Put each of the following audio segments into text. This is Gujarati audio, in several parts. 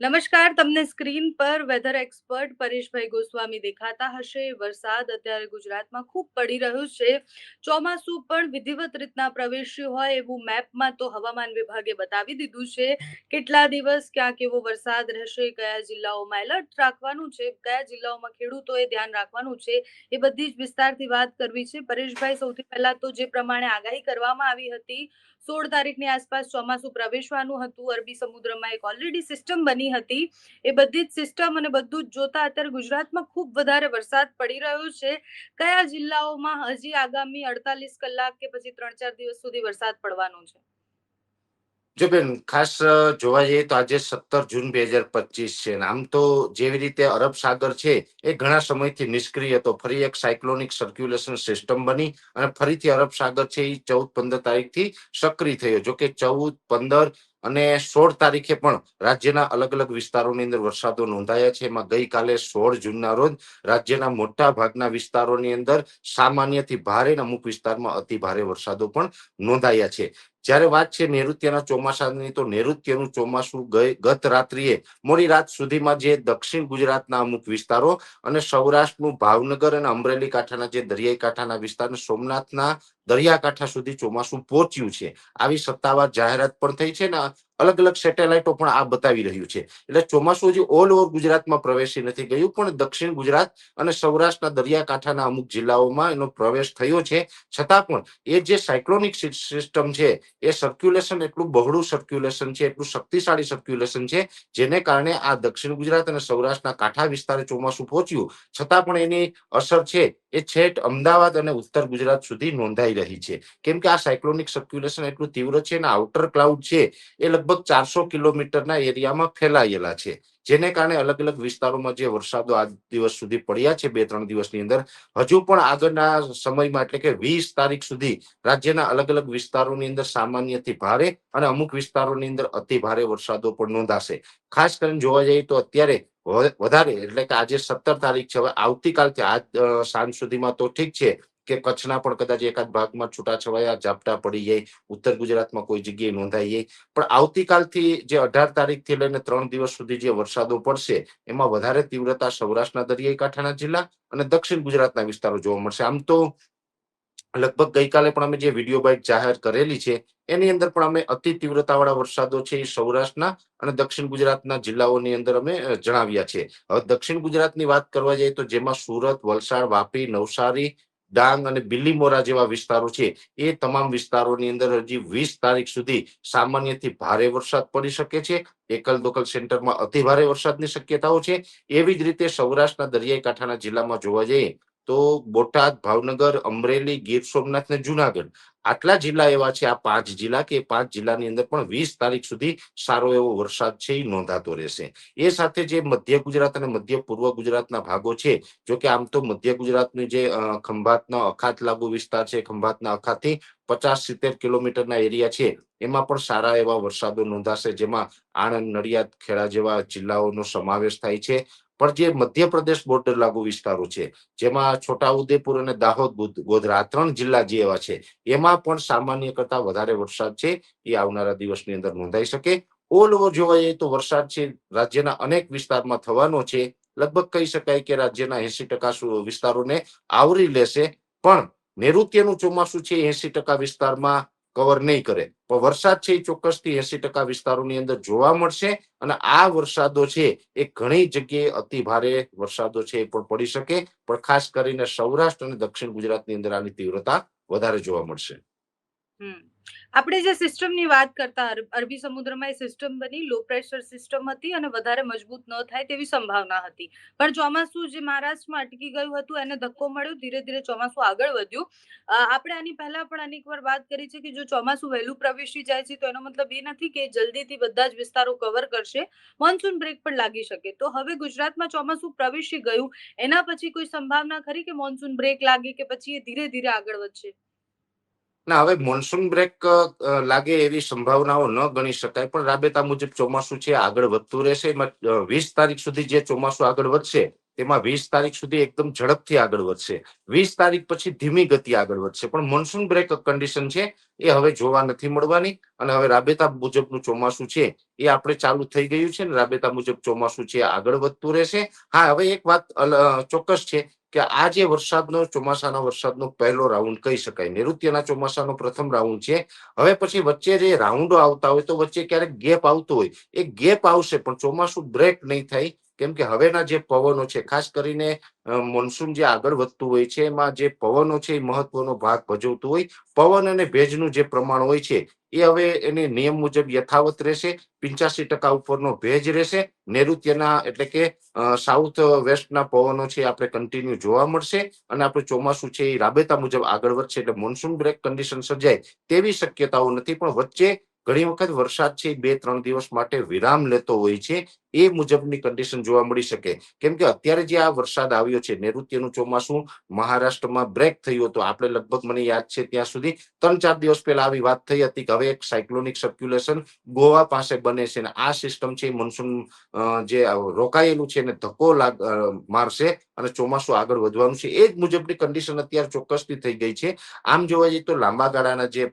નમસ્કાર, તમને સ્ક્રીન પર વેધર એક્સપર્ટ પરેશભાઈ ગોસ્વામી દેખાતા હશે. વરસાદ અત્યારે ગુજરાતમાં ખૂબ પડી રહ્યો છે. ચોમાસું પણ વિધિવત રીતના પ્રવેશ્યું હોય એવું મેપમાં તો હવામાન વિભાગે બતાવી દીધું છે. કેટલા દિવસ ક્યાં કેવો વરસાદ રહેશે, કયા જિલ્લાઓમાં એલર્ટ રાખવાનું છે, કયા જિલ્લાઓમાં ખેડૂતોએ ધ્યાન રાખવાનું છે, એ બધી જ વિસ્તારથી વાત કરવી છે. પરેશભાઈ, સૌથી પહેલા તો જે પ્રમાણે આગાહી કરવામાં આવી હતી સોળ તારીખની આસપાસ ચોમાસું પ્રવેશવાનું હતું. અરબી સમુદ્રમાં એક ઓલરેડી સિસ્ટમ બની હતી. એ બધી જ સિસ્ટમ અને બધું જ જોતા અત્યારે ગુજરાતમાં ખૂબ વધારે વરસાદ પડી રહ્યો છે. કયા જિલ્લાઓમાં હજી આગામી અડતાલીસ કલાક કે પછી ત્રણ ચાર દિવસ સુધી વરસાદ પડવાનો છે? જો બેન, ખાસ જોવા જઈએ તો આજે સત્તર જૂન બે હજાર પચીસ છે આમ તો જેવી રીતે અરબ સાગર છે, એ ઘણા સમયથી નિષ્ક્રિય હતો. ફરી એક સાયક્લોનિક સર્ક્યુલેશન સિસ્ટમ બની અને ફરીથી અરબ સાગર છે એ ચૌદ પંદર તારીખથી સક્રિય થયો. જો કે ચૌદ પંદર અને સોળ તારીખે પણ રાજ્યના અલગ અલગ વિસ્તારોની અંદર વરસાદો નોંધાયા છે. એમાં ગઈકાલે સોળ જૂનના રોજ રાજ્યના મોટા ભાગના વિસ્તારોની અંદર સામાન્યથી ભારે અમુક વિસ્તારમાં અતિ ભારે વરસાદો પણ નોંધાયા છે. જ્યારે વાત છે નૈઋત્યના ચોમાસાની, તો નૈઋત્યનું ચોમાસું ગત રાત્રિએ મોડી રાત સુધીમાં જે દક્ષિણ ગુજરાતના અમુક વિસ્તારો અને સૌરાષ્ટ્રનું ભાવનગર અને અમરેલી કાંઠાના જે દરિયાઈ કાંઠાના વિસ્તાર સોમનાથના દરિયાકાંઠા સુધી ચોમાસું પહોંચ્યું છે. આવી સત્તાવાર જાહેરાત પણ થઈ છે ને path અલગ અલગ સેટેલાઇટો પણ આ બતાવી રહ્યું છે. એટલે ચોમાસું હજી ઓલ ઓવર ગુજરાતમાં પ્રવેશી નથી ગયું, પણ દક્ષિણ ગુજરાત અને સૌરાષ્ટ્રના દરિયાકાંઠાના અમુક જિલ્લાઓમાં એનો પ્રવેશ થયો છે. છતાં પણ એ જે સાયક્લોનિક સિસ્ટમ છે, એ સર્ક્યુલેશન એટલું બહોળું સર્ક્યુલેશન છે, એટલું શક્તિશાળી સર્ક્યુલેશન છે, જેને કારણે આ દક્ષિણ ગુજરાત અને સૌરાષ્ટ્રના કાંઠા વિસ્તારે ચોમાસું પહોંચ્યું. છતાં પણ એની અસર છે, એ છેટ અમદાવાદ અને ઉત્તર ગુજરાત સુધી નોંધાઈ રહી છે. કેમ કે આ સાયક્લોનિક સર્ક્યુલેશન એટલું તીવ્ર છે અને આઉટર ક્લાઉડ છે, એ લગભગ ચારસો કિલોમીટરના એરિયામાં ફેલાયેલા છે. જેને કારણે અલગ અલગ વિસ્તારોમાં જે વરસાદો આજ દિવસ સુધી પડ્યા છે બે ત્રણ દિવસની અંદર, હજુ પણ આગળના સમયમાં એટલે કે વીસ તારીખ સુધી રાજ્યના અલગ અલગ વિસ્તારોની અંદર સામાન્યથી ભારે અને અમુક વિસ્તારોની અંદર અતિ ભારે વરસાદો પણ નોંધાશે. ખાસ કરીને જોવા જઈએ તો અત્યારે વધારે એટલે કે આજે સત્તર તારીખ છે. હવે આવતીકાલથી આજ સાંજ સુધીમાં તો ઠીક છે. કે કચ્છના પણ કદાચ એકાદ ભાગમાં છૂટાછવાયા, ઝાપટા પડી જાય, ઉત્તર ગુજરાતમાં કોઈ જગ્યાએ નોંધાઈ જાય. પણ આવતીકાલથી જે અઢાર તારીખથી લઈને ત્રણ દિવસ સુધી જે વરસાદો પડશે, એમાં વધારે તીવ્રતા સૌરાષ્ટ્રના દરિયાઈ કાંઠાના જિલ્લા અને દક્ષિણ ગુજરાતના વિસ્તારો જોવા મળશે. આમ તો લગભગ ગઈકાલે પણ અમે જે વીડિયો બાઇક જાહેર કરેલી છે, એની અંદર પણ અમે અતિ તીવ્રતા વાળા વરસાદો છે એ સૌરાષ્ટ્રના અને દક્ષિણ ગુજરાતના જિલ્લાઓની અંદર અમે જણાવ્યા છે. હવે દક્ષિણ ગુજરાતની વાત કરવા જઈએ તો જેમાં સુરત, વલસાડ, વાપી, નવસારી ડાંગ અને બિલીમોરા જેવા વિસ્તારો છે. એ તમામ વિસ્તારોની અંદર હજી વીસ તારીખ સુધી સામાન્યથી ભારે વરસાદ પડી શકે છે. એકલ દોકલ સેન્ટરમાં અતિ ભારે વરસાદની શક્યતાઓ છે. એવી જ રીતે સૌરાષ્ટ્રના દરિયાઈ કાંઠાના જિલ્લામાં જોવા જઈએ તો બોટાદ, ભાવનગર, અમરેલી, ગીર સોમનાથ ને જુનાગઢ આટલા જિલ્લા એવા છે, આ પાંચ જિલ્લા કે પાંચ જિલ્લાની અંદર પણ વીસ તારીખ સુધી સારો એવો વરસાદ છે એ નોંધાતો રહેશે. એ સાથે જે મધ્ય ગુજરાત અને મધ્ય પૂર્વ ગુજરાતના ભાગો છે, જો કે આમ તો મધ્ય ગુજરાતની જે ખંભાતના અખાત લાગુ વિસ્તાર છે, ખંભાતના અખાતથી પચાસ સિત્તેર કિલોમીટરના એરિયા છે, એમાં પણ સારા એવા વરસાદો નોંધાશે, જેમાં આણંદ, નડિયાદ, ખેડા જેવા જિલ્લાઓનો સમાવેશ થાય છે. પણ જે મધ્યપ્રદેશ બોર્ડર લાગુ વિસ્તારો છે, જેમાં છોટાઉદેપુર અને દાહોદ ગોધરા ત્રણ જિલ્લા જે એવા છે, એમાં પણ સામાન્ય કરતા વધારે વરસાદ છે. એ આવનારા દિવસની અંદર નોંધાઈ શકે. ઓલ ઓવર જોવા જઈએ તો વરસાદ છે, રાજ્યના અનેક વિસ્તારમાં થવાનો છે. લગભગ કહી શકાય કે રાજ્યના એસી ટકા વિસ્તારોને આવરી લેશે. પણ નૈઋત્યનું ચોમાસું છે એસી ટકા વિસ્તારમાં કવર નહીં કરે. પણ વરસાદ છે એ ચોક્કસથી એસી ટકા વિસ્તારોની અંદર જોવા મળશે અને આ વરસાદો છે એ ઘણી જગ્યાએ અતિ ભારે વરસાદો છે એ પણ પડી શકે. પણ ખાસ કરીને સૌરાષ્ટ્ર અને દક્ષિણ ગુજરાતની અંદર આની તીવ્રતા વધારે જોવા મળશે. આપણે જે સિસ્ટમની વાત કરતા અરબી સમુદ્રમાં એ સિસ્ટમ બની લો પ્રેશર સિસ્ટમ હતી અને વધારે મજબૂત ન થાય તેવી સંભાવના હતી. પણ ચોમાસું જે મહારાષ્ટ્રમાં અટકી ગયું હતું, એને ધક્કો મળ્યો, ધીરે ધીરે ચોમાસું આગળ વધ્યું. આપણે આની પહેલા પણ અનેક વાર વાત કરી છે કે જો ચોમાસું વહેલું પ્રવેશી જાય છે, તો એનો મતલબ એ નથી કે જલ્દીથી બધા જ વિસ્તારો કવર કરશે મોન્સૂન બ્રેક પણ લાગી શકે. તો હવે ગુજરાતમાં ચોમાસું પ્રવેશી ગયું, એના પછી કોઈ સંભાવના ખરી કે મોન્સૂન બ્રેક લાગે કે પછી એ ધીરે ધીરે આગળ વધશે? ના, હવે મોન્સૂન બ્રેક લાગે એવી સંભાવનાઓ ન ગણી શકાય, પણ રાબેતા મુજબ ચોમાસું છે, આગળ વધતું રહેશે. વીસ તારીખ સુધી જે ચોમાસું આગળ વધશે, તેમાં વીસ તારીખ સુધી એકદમ ઝડપથી આગળ વધશે. વીસ તારીખ પછી ધીમી ગતિ આગળ વધશે. પણ મોન્સૂન બ્રેક કન્ડિશન છે, એ હવે જોવા નથી મળવાની. અને હવે રાબેતા મુજબનું ચોમાસું છે, એ આપણે ચાલુ થઈ ગયું છે ને, રાબેતા મુજબ ચોમાસું છે આગળ વધતું રહેશે. હા, હવે એક વાત ચોક્કસ છે. કે આ જે વરસાદનો, ચોમાસાના વરસાદનો પહેલો રાઉન્ડ કહી શકાય. નૈઋત્યના ચોમાસાનો પ્રથમ રાઉન્ડ છે. હવે પછી વચ્ચે જે રાઉન્ડો આવતા હોય તો વચ્ચે ક્યારેક ગેપ આવતો હોય. એ ગેપ આવશે, પણ ચોમાસું બ્રેક નહીં થાય. કેમ કે હવેના જે પવનો છે, ખાસ કરીને મોન્સૂન જે આગળ વધતું હોય છે, એમાં જે પવનો છે એ મહત્વનો ભાગ ભજવતું હોય. પવન અને ભેજનું જે પ્રમાણ હોય છે એ હવે એને નિયમ મુજબ યથાવત રહેશે પિંચાસી ટકા ઉપરનો ભેજ રહેશે. નૈઋત્યના એટલે કે સાઉથ વેસ્ટના પવનો છે આપણે કન્ટિન્યુ જોવા મળશે અને આપણે ચોમાસું છે એ રાબેતા મુજબ આગળ વધશે એટલે મોન્સૂન બ્રેક કન્ડિશન સર્જાય તેવી શક્યતાઓ નથી. પણ વચ્ચે ઘણી વખત વરસાદ છે બે, ત્રણ દિવસ માટે વિરામ લેતો હોય છે, એ મુજબની કન્ડિશન જોવા મળી શકે. કેમ કે અત્યારે જે આ વરસાદ આવ્યો છે, નૈઋત્યનું ચોમાસું મહારાષ્ટ્રમાં બ્રેક થયું હતું. આપણે લગભગ મને યાદ છે ત્યાં સુધી ત્રણ, ચાર દિવસ પહેલા આવી વાત થઈ હતી કે હવે એક સાયક્લોનિક સર્ક્યુલેશન ગોવા પાસે બને છે અને આ સિસ્ટમ છે મોન્સૂન જે રોકાયેલું છે એને ધક્કો લાગ મારશે અને ચોમાસું આગળ વધવાનું છે. એ જ મુજબની કન્ડિશન અત્યારે ચોક્કસથી થઈ ગઈ છે. આમ જોવા જઈએ તો લાંબા ગાળાના જે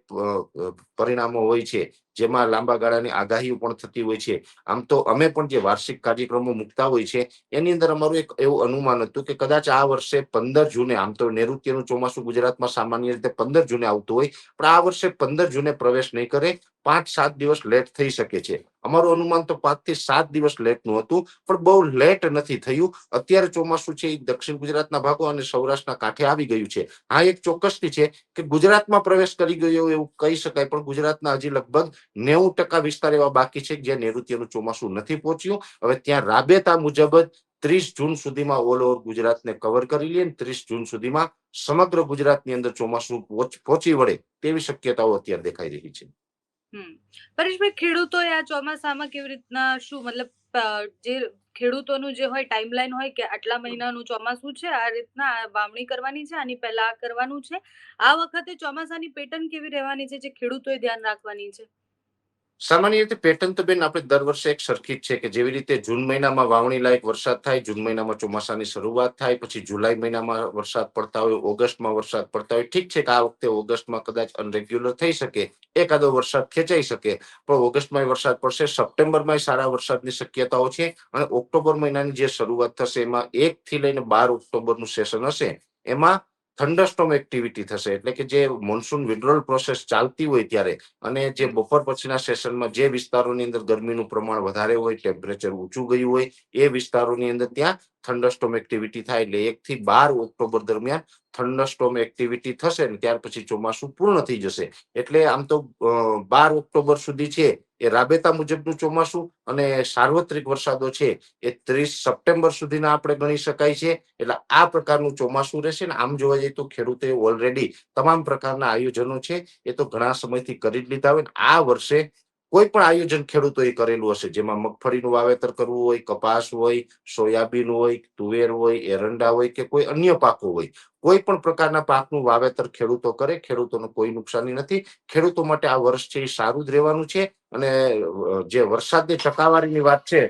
પરિણામો હોય છે જેમાં લાંબા ગાળાની આગાહીઓ પણ થતી હોય છે. આમ તો અમે પણ જે વાર્ષિક કાર્યક્રમો મૂકતા હોય છે, એની અંદર અમારું એક એવું અનુમાન હતું કે કદાચ આ વર્ષે પંદર જૂને, આમ તો નૈઋત્યનું ચોમાસું ગુજરાતમાં સામાન્ય રીતે પંદર જૂને આવતું હોય, પણ આ વર્ષે પંદર જૂને પ્રવેશ નહીં કરે પાંચ સાત દિવસ લેટ થઈ શકે છે. અમારું અનુમાન તો પાંચથી સાત દિવસ લેટનું હતું, પણ બહુ લેટ નથી થયું. અત્યારે ચોમાસું છે એ દક્ષિણ ગુજરાતના ભાગો અને સૌરાષ્ટ્રના કાંઠે આવી ગયું છે. હા, એક ચોક્કસથી છે કે ગુજરાતમાં પ્રવેશ કરી ગયો એવું કહી શકાય, પણ ગુજરાતના હજી લગભગ નેવું ટકા વિસ્તાર એવા બાકી છે જ્યાં નૈઋત્યનું ચોમાસું નથી પહોંચ્યું. હવે ત્યાં રાબેતા મુજબ ત્રીસ જૂન સુધીમાં ઓલ ઓવર ગુજરાતને કવર કરી લઈએ ત્રીસ જૂન સુધીમાં સમગ્ર ગુજરાતની અંદર ચોમાસું પહોંચ- વળે તેવી શક્યતાઓ અત્યારે દેખાઈ રહી છે. પરેશભાઈ ખેડૂતોએ આ ચોમાસામાં કેવી રીતના શું મતલબ જે ખેડૂતોનું જે હોય ટાઈમલાઈન હોય કે આટલા મહિનાનું ચોમાસું છે, આ રીતના વાવણી કરવાની છે, આની પહેલા આ કરવાનું છે. આ વખતે ચોમાસાની પેટર્ન કેવી રહેવાની છે જે ખેડૂતોએ ધ્યાન રાખવાની છે? સામાન્ય રીતે પેટર્ન તો બેન આપણે દર વર્ષે એક સરખી જ છે કે જેવી રીતે જૂન મહિનામાં વાવણી લાયક વરસાદ થાય, જૂન મહિનામાં ચોમાસાની શરૂઆત થાય, પછી જુલાઈ મહિનામાં વરસાદ પડતા હોય, ઓગસ્ટમાં વરસાદ પડતા હોય, ઠીક છે કે આ વખતે ઓગસ્ટમાં કદાચ અનરેગ્યુલર થઈ શકે, એકાદો વરસાદ ખેંચાઈ શકે, પણ ઓગસ્ટમાં વરસાદ પડશે, સપ્ટેમ્બરમાં સારા વરસાદની શક્યતાઓ છે અને ઓક્ટોબર મહિનાની જે શરૂઆત થશે એમાં એક થી લઈને બાર ઓક્ટોબરનું સેશન હશે, એમાં થંડરસ્ટોમ એક્ટિવિટી થશે. એટલે કે જે મોન્સૂન વિડ્રોલ પ્રોસેસ ચાલતી હોય ત્યારે અને જે બપોર પછીના સેશનમાં જે વિસ્તારોની અંદર ગરમીનું પ્રમાણ વધારે હોય ટેમ્પરેચર ઊંચું ગયું હોય એ વિસ્તારોની અંદર ત્યાં થંડરસ્ટોમ એક્ટિવિટી થાય. એટલે એક થી બાર ઓક્ટોબર દરમિયાન થંડરસ્ટોમ એક્ટિવિટી થશે ને ત્યાર પછી ચોમાસું પૂર્ણ થઈ જશે. એટલે આમ તો બાર ઓક્ટોબર સુધી છે એ રાબેતા મુજબનું ચોમાસું અને સાર્વત્રિક વરસાદો છે એ ત્રીસ સપ્ટેમ્બર સુધીના આપણે ગણી શકાય છે. એટલે આ પ્રકારનું ચોમાસું રહેશે ને આમ જોવા જઈએ તો ખેડૂતે ઓલરેડી તમામ પ્રકારના આયોજનો છે એ તો ઘણા સમયથી કરી જ લીધા હોય આ વર્ષે કોઈ પણ આયોજન ખેડૂતોએ કરેલું હશે, જેમાં મગફળીનું વાવેતર કરવું હોય, કપાસ હોય, સોયાબીન હોય, તુવેર હોય, એરંડા હોય કે કોઈ અન્ય પાકો હોય, કોઈ પણ પ્રકારના પાકનું વાવેતર ખેડૂતો કરે, ખેડૂતોને કોઈ નુકસાની નથી. ખેડૂતો માટે આ વર્ષ છે એ સારું જ રહેવાનું છે અને જે વરસાદની ટકાવારીની વાત છે,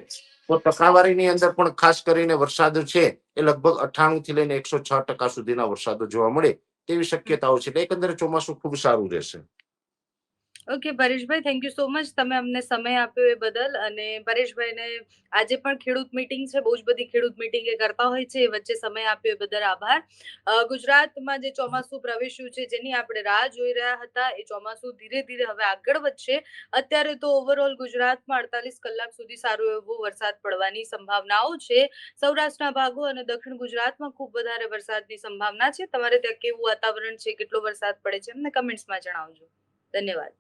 તો ટકાવારીની અંદર પણ ખાસ કરીને વરસાદ છે એ લગભગ અઠાણું થી લઈને એકસો છ ટકા સુધીના વરસાદો જોવા મળે તેવી શક્યતાઓ છે. એકંદરે ચોમાસું ખૂબ સારું રહેશે. Okay Pareshbhai thank you so much તમે અમને સમય આપ્યો એ બદલ અને પરેશભાઈને આજે પણ ખેડૂત મીટિંગ છે, બહુ જ બધી ખેડૂત મીટિંગ એ કરતા હોય છે, એ વચ્ચે સમય આપ્યો એ બદલ આભાર. ગુજરાતમાં જે ચોમાસું પ્રવેશ્યું છે, જેની આપણે રાહ જોઈ રહ્યા હતા, એ ચોમાસું ધીરે ધીરે હવે આગળ વધશે. અત્યારે તો ઓવરઓલ ગુજરાતમાં અડતાલીસ કલાક સુધી સારો એવો વરસાદ પડવાની સંભાવનાઓ છે. સૌરાષ્ટ્રના ભાગો અને દક્ષિણ ગુજરાતમાં ખૂબ વધારે વરસાદની સંભાવના છે. તમારે ત્યાં કેવું વાતાવરણ છે, કેટલો વરસાદ પડે છે, અમને કમેન્ટ્સમાં જણાવજો. ધન્યવાદ.